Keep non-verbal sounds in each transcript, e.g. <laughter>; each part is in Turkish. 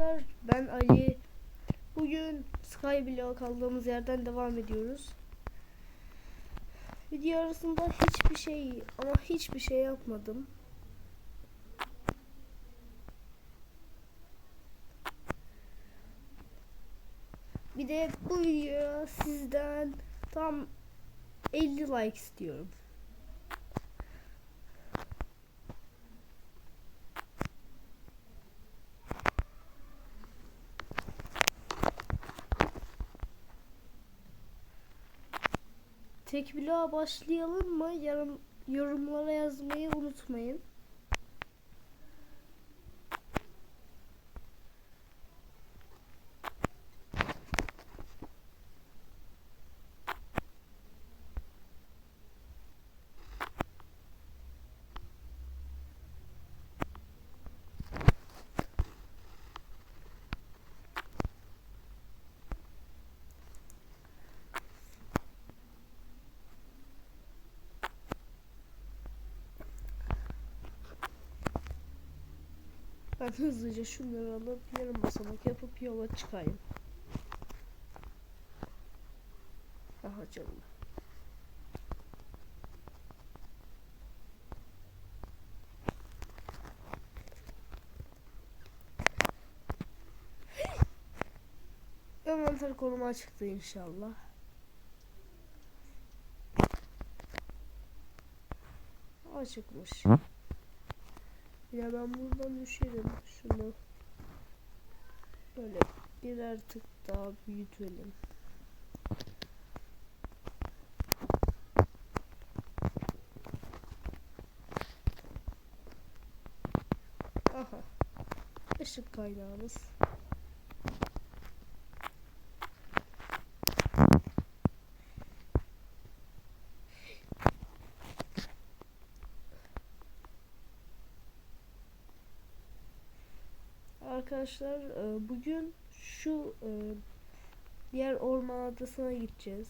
arkadaşlar ben Ali. Bugün Skyblock kaldığımız yerden devam ediyoruz. Video arasında hiçbir şey ama hiçbir şey yapmadım. Bir de bu videoya sizden tam 50 like istiyorum. Tek bloğa başlayalım mı? Yarım, yorumlara yazmayı unutmayın. Ben hızlıca şunları alıp yarım basamak yapıp yola çıkayım. Aha canım. <gasps> Envanter konuma çıktı inşallah. Açıkmış. Ya ben buradan düşerim. Şunu böyle birer tık daha büyütelim. Aha. Işık kaynağımız. Arkadaşlar e, bugün şu e, diğer orman adasına gideceğiz.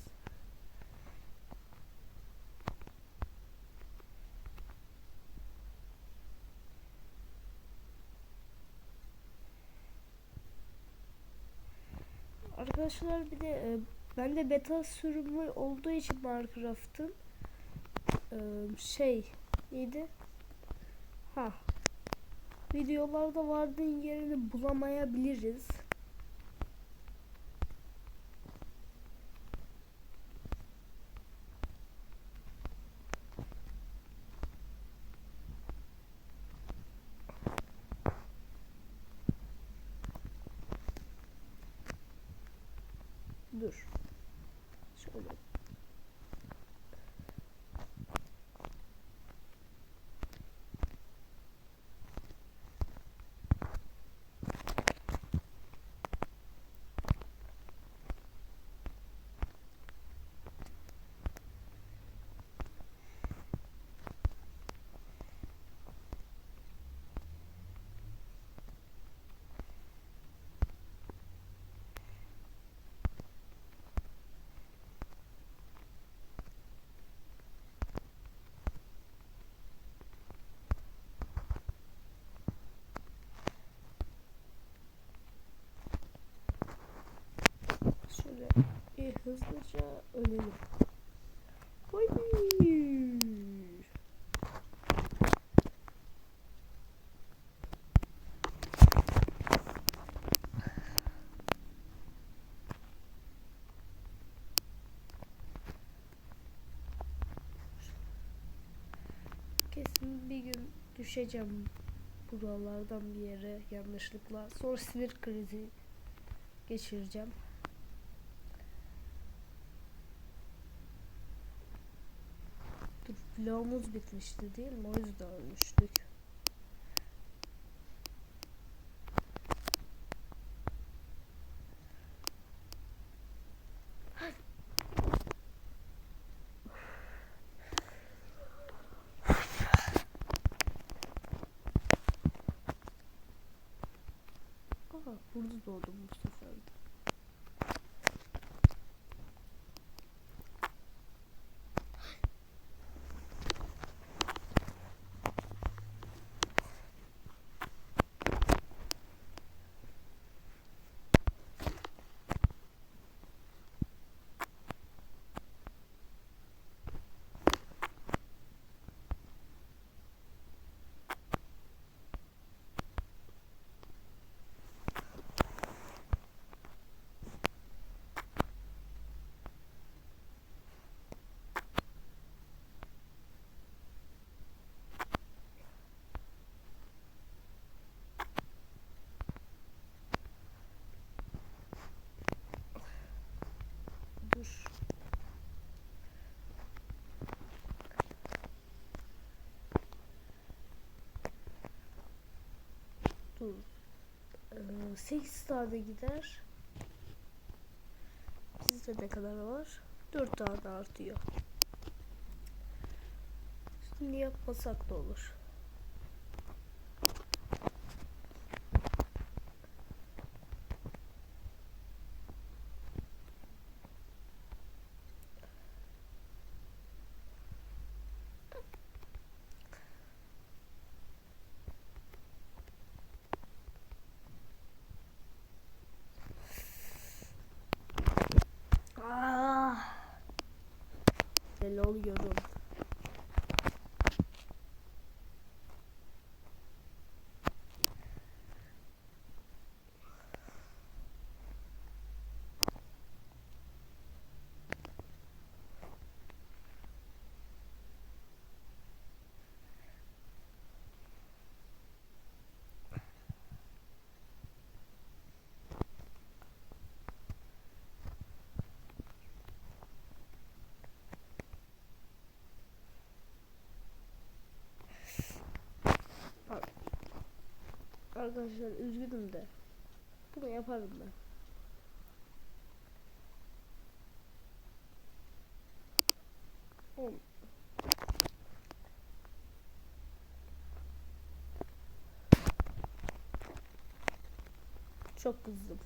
Arkadaşlar bir de e, bende beta sürümü olduğu için Minecraft'ın e, şey neydi? Ha videolarda vardığın yerini bulamayabiliriz. Dur. Şöyle Şöyle bir hızlıca Oy. Kesin bir gün düşeceğim buralardan bir yere yanlışlıkla. Sonra sinir krizi geçireceğim. Dur bloğumuz bitmişti değil mi? O yüzden ölmüştük. Aha burada doğdum bu sefer de. Dur. Ee, 8 tane gider. Bizde ne kadar var? 4 tane artıyor. Şimdi yapmasak da olur. Arkadaşlar üzgünüm de. Bunu yaparım ben. Çok kızdım.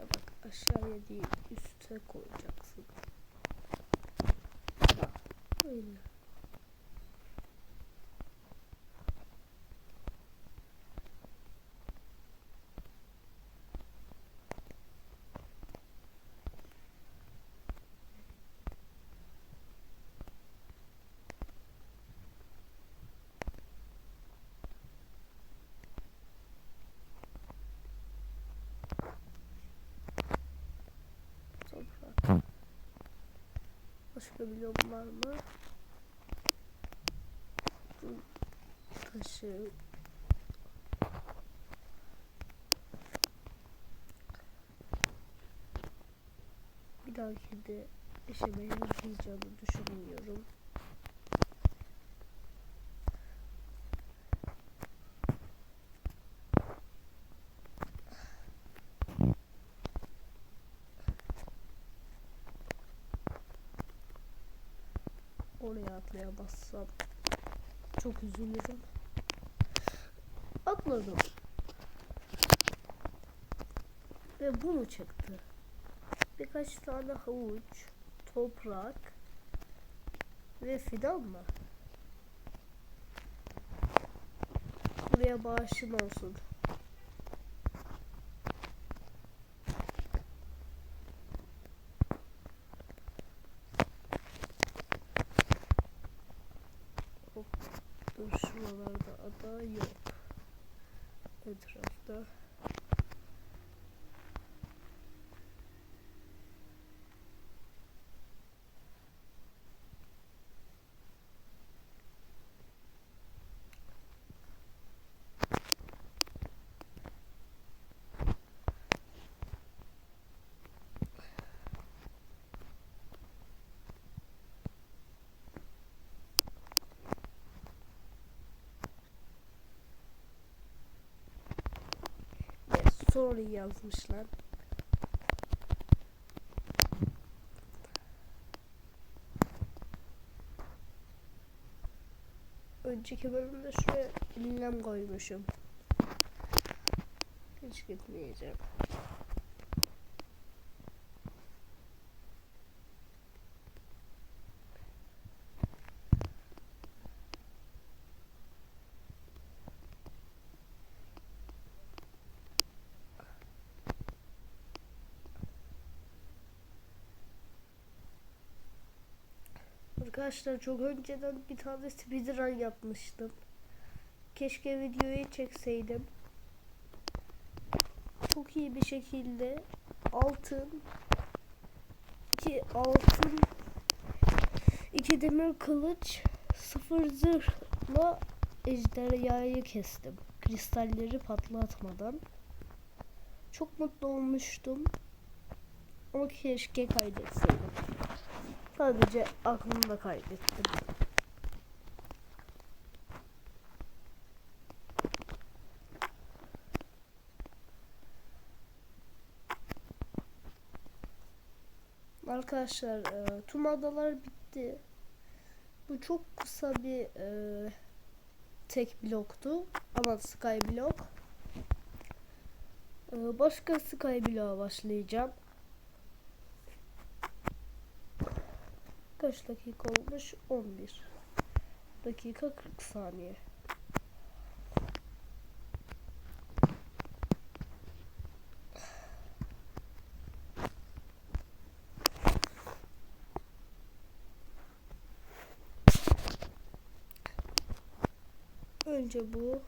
Bak aşağıya değil üste koyacaksın. Bak böyle. Toprak. Başka blok var mı? Taşı. Bir dahaki de işime yarayacağını düşünmüyorum. Oraya atlayamazsam çok üzülürüm. Atladım. Ve bu mu çıktı? Birkaç tane havuç, toprak ve fidan mı? Buraya bağışın olsun. Hop. Dur şuralarda ada yok. Etrafta. Sorry yazmışlar. Önceki bölümde şuraya ünlem koymuşum. Hiç gitmeyeceğim. Arkadaşlar çok önceden bir tane speedrun yapmıştım. Keşke videoyu çekseydim. Çok iyi bir şekilde altın iki altın iki demir kılıç sıfır zırhla ejderhayı kestim. Kristalleri patlatmadan. Çok mutlu olmuştum. Ama keşke kaydetseydim. Sadece aklımda kaydettim. Arkadaşlar e, tüm adalar bitti. Bu çok kısa bir e, tek bloktu. Ama sky blok. E, başka sky bloğa başlayacağım. Kaç dakika olmuş? 11 dakika 40 saniye. Önce bu.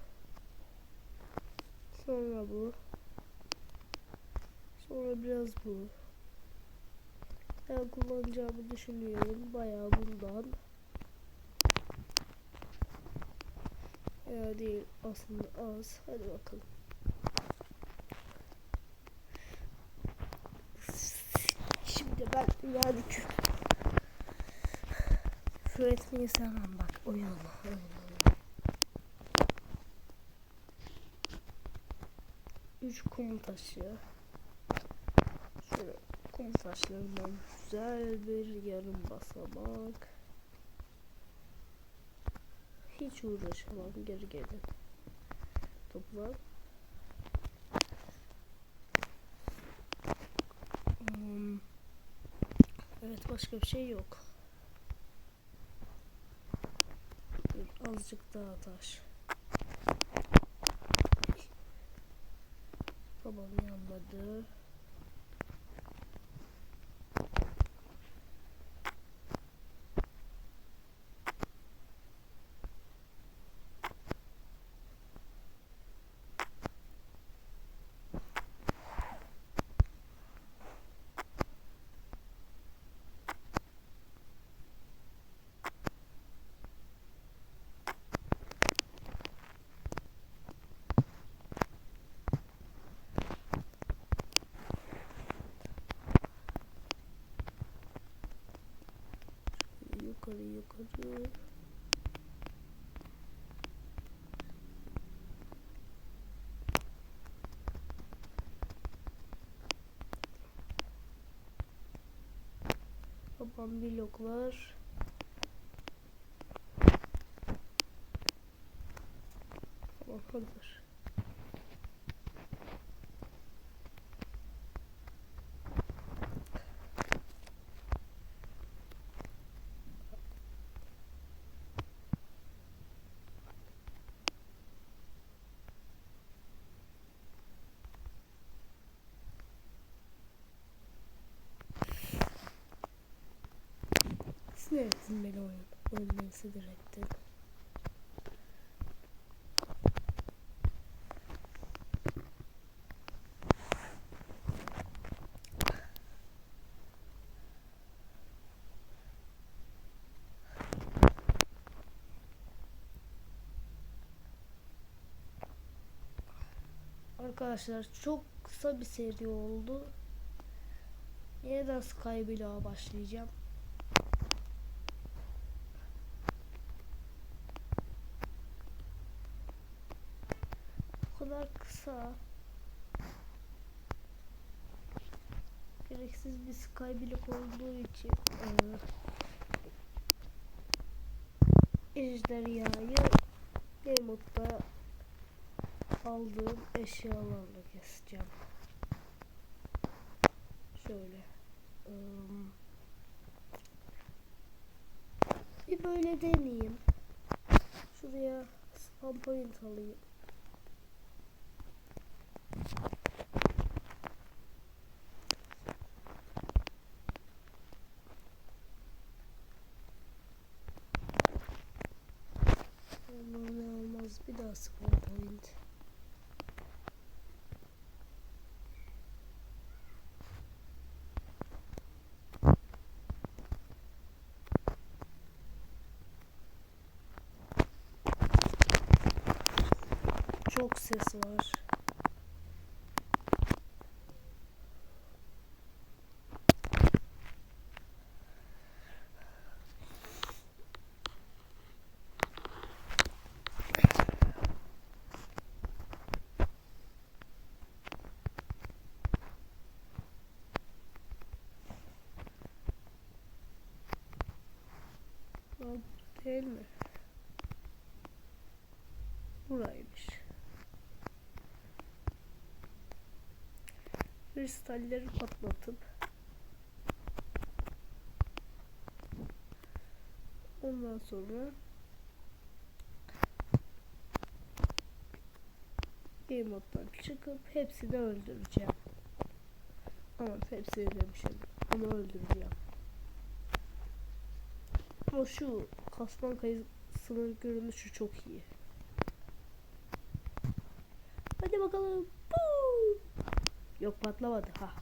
Sonra bu. Sonra biraz bu. Ben kullanacağımı düşünüyorum. Bayağı bundan. Ya değil aslında az. Hadi bakalım. Şimdi ben yani küfür etmeyi sevmem bak oyun. Üç kum taşı. Taşlarından güzel bir yarım basamak. Hiç uğraşamam geri gelin. Topla. Hmm. Evet başka bir şey yok. Azıcık daha taş. Babam yanmadı. Babam bloklar. Tamam hazır. Ettin beni oyun. Sinir ettin. Arkadaşlar çok kısa bir seri oldu. Yeniden Sky Block'a başlayacağım. Bu kısa. Gereksiz bir skyblock olduğu için e, ejderhayı Gamebot'ta aldığım eşyalarla keseceğim. Şöyle. ım, bir böyle deneyeyim. Şuraya spam point alayım. Aa, spawn point. Çok ses var. Değil mi? Buraymış. Kristalleri patlatıp ondan sonra game moddan çıkıp hepsini öldüreceğim. Ama hepsini demişim. Onu öldüreceğim. Ama şu kasman kayısının görünüşü çok iyi. Hadi bakalım. Yok patlamadı ha.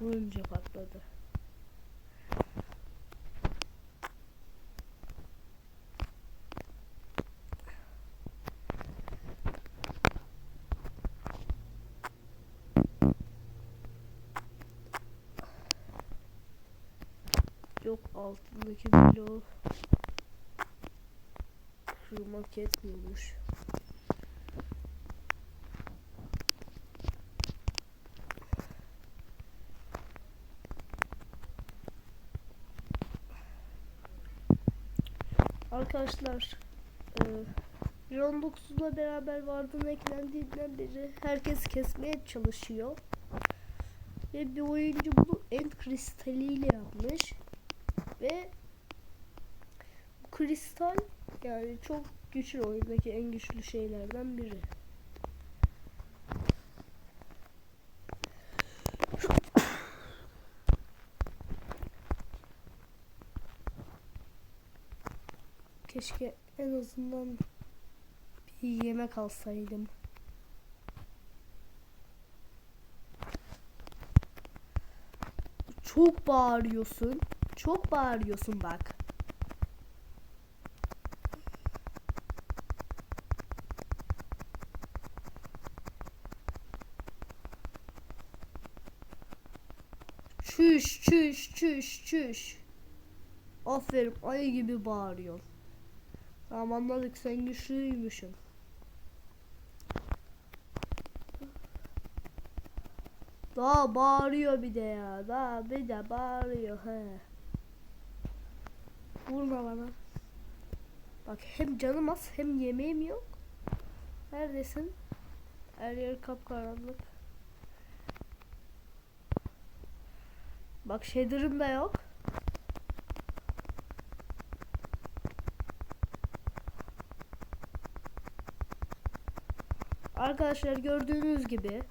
Vurunca patladı. Yok altındaki bloğu kırmak yetmiyormuş. Arkadaşlar e, 1.19'la beraber Vardın eklendiğinden beri herkes kesmeye çalışıyor. Ve bir oyuncu bunu end kristaliyle yapmış. Ve bu kristal yani çok güçlü oyundaki en güçlü şeylerden biri. Keşke en azından bir yemek alsaydım. Çok bağırıyorsun. Çok bağırıyorsun bak. Çüş çüş çüş çüş. Aferin ayı gibi bağırıyor. Tamam anladık sen güçlüymüşsün. Daha bağırıyor bir de ya. Daha bir de bağırıyor he. Vurma bana. Bak hem canım az hem yemeğim yok. Neredesin? Her yer kapkaranlık. Bak shader'ım da yok. Arkadaşlar gördüğünüz gibi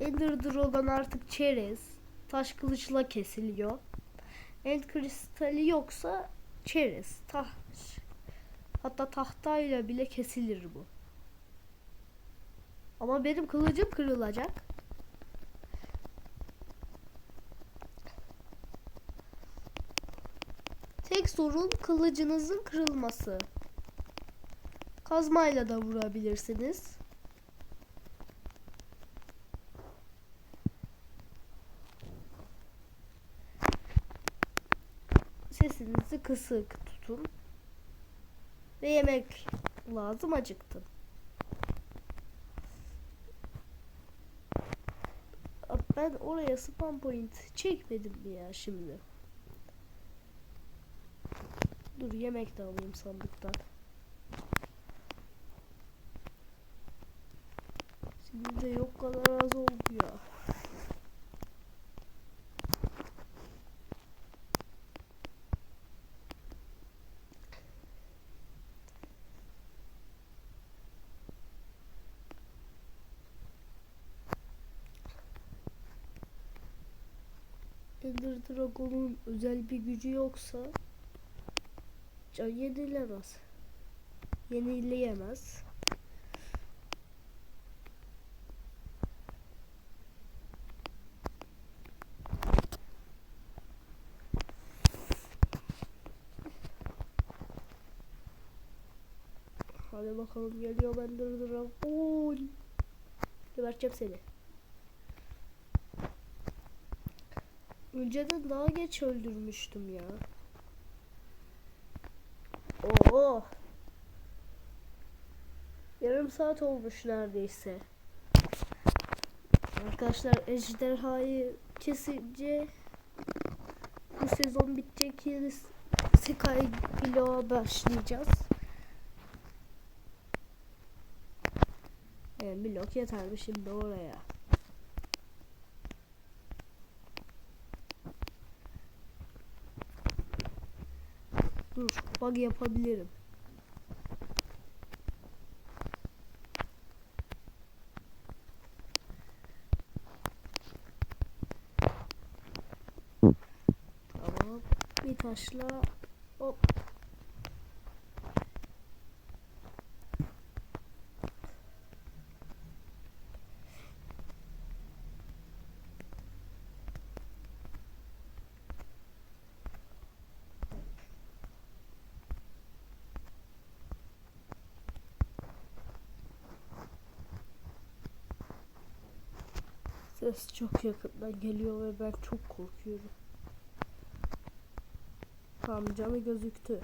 Ender Dragon artık çerez. Taş kılıçla kesiliyor. End kristali yoksa çerez. Taş. Hatta tahtayla bile kesilir bu. Ama benim kılıcım kırılacak. Tek sorun kılıcınızın kırılması. Kazmayla da vurabilirsiniz. Sesinizi kısık tutun. Ve yemek lazım acıktım. Ben oraya spam point çekmedim mi ya şimdi? Dur yemek de alayım sandıktan. Şimdi de yok kadar az oldu ya. Ender Dragon'un özel bir gücü yoksa yapacaksın? Yenilemez. Yenileyemez. Hadi bakalım geliyor ben durduram. Oy. Geberteceğim seni. Önceden daha geç öldürmüştüm ya. Oo. Yarım saat olmuş neredeyse. Arkadaşlar ejderhayı kesince bu sezon bitecek yeni Sekai bloğa başlayacağız. Evet, blok yeterli şimdi oraya. Dur, bug yapabilirim. Tamam. Bir taşla hop. Ses çok yakından geliyor ve ben çok korkuyorum. Tamam camı gözüktü.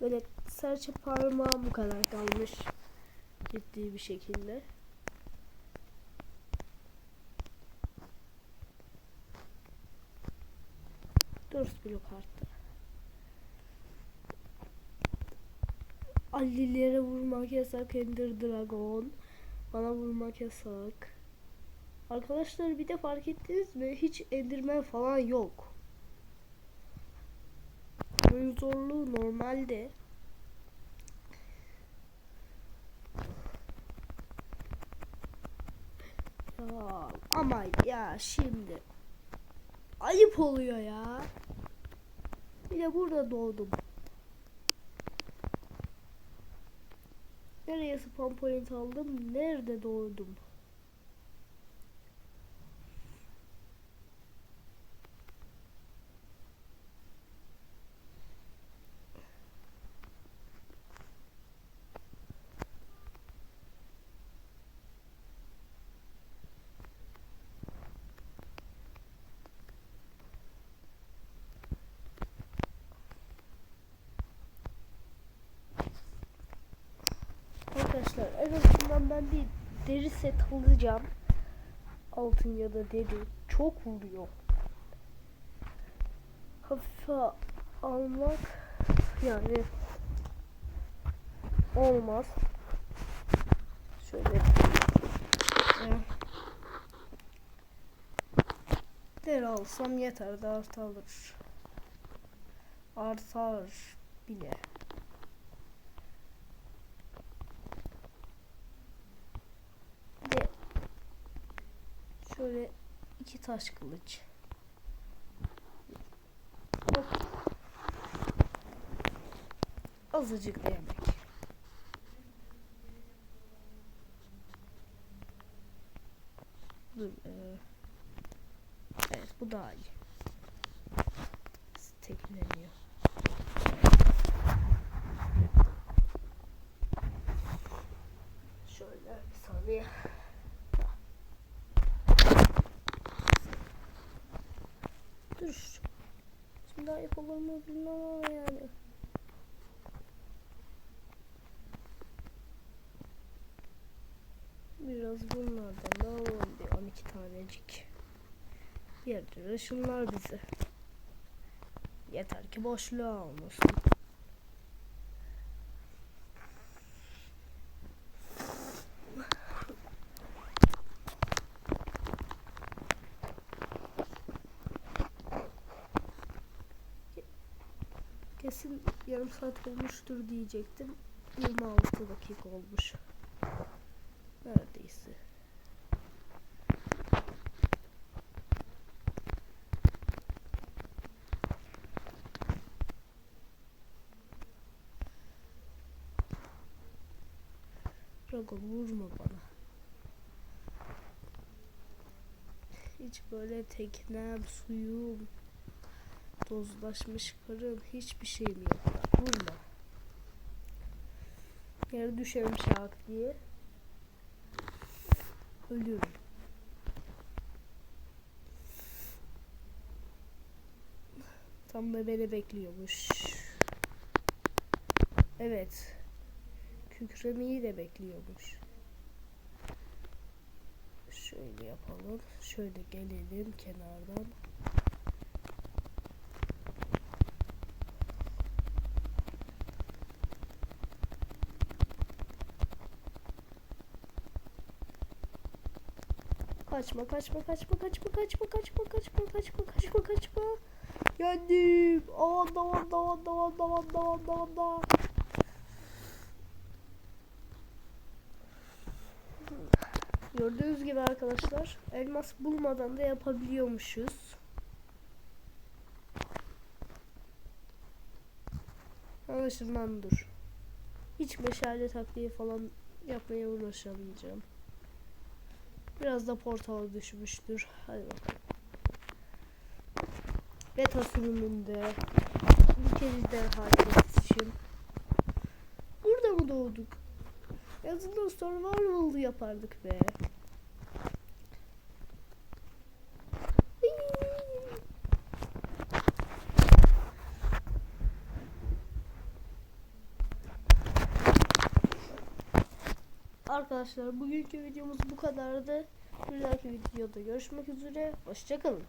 Böyle serçe parmağım bu kadar kalmış. Ciddi bir şekilde. Dört blok arttı. Allilere vurmak yasak Ender Dragon. Bana vurmak yasak. Arkadaşlar bir de fark ettiniz mi? Hiç endirmen falan yok. Oyun zorluğu normalde. Ya ama ya şimdi ayıp oluyor ya. Bir de burada doğdum. Nereye spawn point aldım? Nerede doğdum? Arkadaşlar en azından ben bir deri set alacağım. Altın ya da deri. Çok vuruyor. Hafife almak yani olmaz. Şöyle deri alsam yeter de artar. Artar bile. Bir de şöyle iki taş kılıç. Azıcık da yemek. Dur. eee. Evet bu daha iyi. Stekleniyor. Şöyle bir saniye. Dur. Ayıp olur bilmem ama yani. Biraz bunlardan da alalım bir 12 tanecik. Diğer türlü şunlar bize. Yeter ki boşluğa olmasın. saat olmuştur diyecektim. 26 dakika olmuş. Neredeyse. Drago vurma bana. Hiç böyle teknem, suyum, tozlaşmış karım hiçbir şeyim yok. Vurma. Yere düşerim şak diye. Ölüyorum. Tam da beni bekliyormuş. Evet. Kükremeyi de bekliyormuş. Şöyle yapalım. Şöyle gelelim kenardan. Kaçma kaçma kaçma kaçma kaçma kaçma kaçma kaçma kaçma kaçma. Yendim. Aman aman aman aman aman aman aman aman. Gördüğünüz gibi arkadaşlar elmas bulmadan da yapabiliyormuşuz. Anlaşılan dur. Hiç meşale taktiği falan yapmaya uğraşamayacağım. Biraz da portala düşmüştür. Hadi bakalım. Beta sürümünde ülkemizden iletişim. Burada mı doğduk? Yazılı survival yapardık be. Arkadaşlar bugünkü videomuz bu kadardı. Bir dahaki videoda görüşmek üzere. Hoşçakalın.